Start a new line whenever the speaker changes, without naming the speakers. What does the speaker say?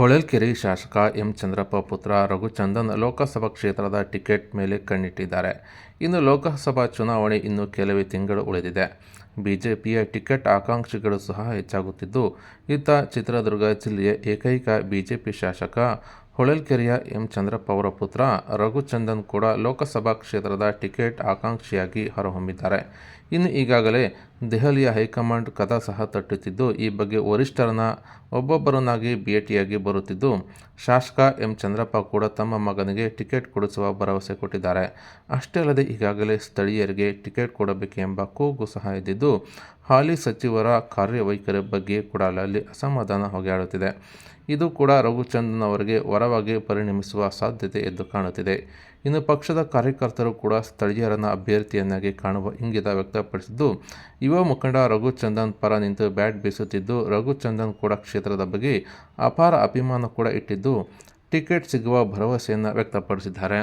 ಹೊಳಲ್ಕೆರೆ ಶಾಸಕ ಎಂ ಚಂದ್ರಪ್ಪ ಪುತ್ರ ರಘುಚಂದನ್ ಲೋಕಸಭಾ ಕ್ಷೇತ್ರದ ಟಿಕೆಟ್ ಮೇಲೆ ಕಣ್ಣಿಟ್ಟಿದ್ದಾರೆ. ಇನ್ನು ಲೋಕಸಭಾ ಚುನಾವಣೆ ಇನ್ನು ಕೆಲವೇ ತಿಂಗಳು ಉಳಿದಿದೆ. ಬಿಜೆಪಿಯ ಟಿಕೆಟ್ ಆಕಾಂಕ್ಷಿಗಳು ಸಹ ಹೆಚ್ಚಾಗುತ್ತಿದ್ದು, ಇತ್ತ ಚಿತ್ರದುರ್ಗ ಜಿಲ್ಲೆಯ ಏಕೈಕ ಬಿಜೆಪಿ ಶಾಸಕ ಹೊಳಲ್ಕೆರೆಯ ಎಂ ಚಂದ್ರಪ್ಪ ಅವರ ಪುತ್ರ ರಘುಚಂದನ್ ಕೂಡ ಲೋಕಸಭಾ ಕ್ಷೇತ್ರದ ಟಿಕೆಟ್ ಆಕಾಂಕ್ಷಿಯಾಗಿ ಹೊರಹೊಮ್ಮಿದ್ದಾರೆ. ಇನ್ನು ಈಗಾಗಲೇ ದೆಹಲಿಯ ಹೈಕಮಾಂಡ್ ಕದ ಸಹ ತಟ್ಟುತ್ತಿದ್ದು, ಈ ಬಗ್ಗೆ ವರಿಷ್ಠರನ್ನ ಒಬ್ಬೊಬ್ಬರನ್ನಾಗಿ ಭೇಟಿಯಾಗಿ ಬರುತ್ತಿದ್ದು, ಶಾಸಕ ಎಂ. ಚಂದ್ರಪ್ಪ ಕೂಡ ತಮ್ಮ ಮಗನಿಗೆ ಟಿಕೆಟ್ ಕೊಡಿಸುವ ಭರವಸೆ ಕೊಟ್ಟಿದ್ದಾರೆ. ಅಷ್ಟೇ ಅಲ್ಲದೆ ಈಗಾಗಲೇ ಸ್ಥಳೀಯರಿಗೆ ಟಿಕೆಟ್ ಕೊಡಬೇಕೆಂಬ ಕೂಗು ಸಹ ಇದ್ದಿದ್ದು, ಹಾಲಿ ಸಚಿವರ ಕಾರ್ಯವೈಖರಿ ಬಗ್ಗೆ ಕೂಡ ಅಲ್ಲಿ ಅಸಮಾಧಾನ ಹೊಗೆಯಾಡುತ್ತಿದೆ. ಇದು ಕೂಡ ರಘುಚಂದನ್ ಅವರಿಗೆ ವರವಾಗಿ ಪರಿಣಮಿಸುವ ಸಾಧ್ಯತೆ ಎದ್ದು ಕಾಣುತ್ತಿದೆ. ಇನ್ನು ಪಕ್ಷದ ಕಾರ್ಯಕರ್ತರು ಕೂಡ ಸ್ಥಳೀಯರನ್ನು ಅಭ್ಯರ್ಥಿಯನ್ನಾಗಿ ಕಾಣುವ ಇಂಗಿತ ವ್ಯಕ್ತಪಡಿಸಿದ್ದು ಯುವ ಮುಖಂಡ ರಘುಚಂದನ್ ಪರ ನಿಂತು ಬ್ಯಾಟ್ ಬೀಸುತ್ತಿದ್ದು, ರಘುಚಂದನ್ ಕೂಡ ಕ್ಷೇತ್ರದ ಬಗ್ಗೆ ಅಪಾರ ಅಭಿಮಾನ ಕೂಡ ಇಟ್ಟಿದ್ದು, ಟಿಕೆಟ್ ಸಿಗುವ ಭರವಸೆಯನ್ನು ವ್ಯಕ್ತಪಡಿಸಿದ್ದಾರೆ.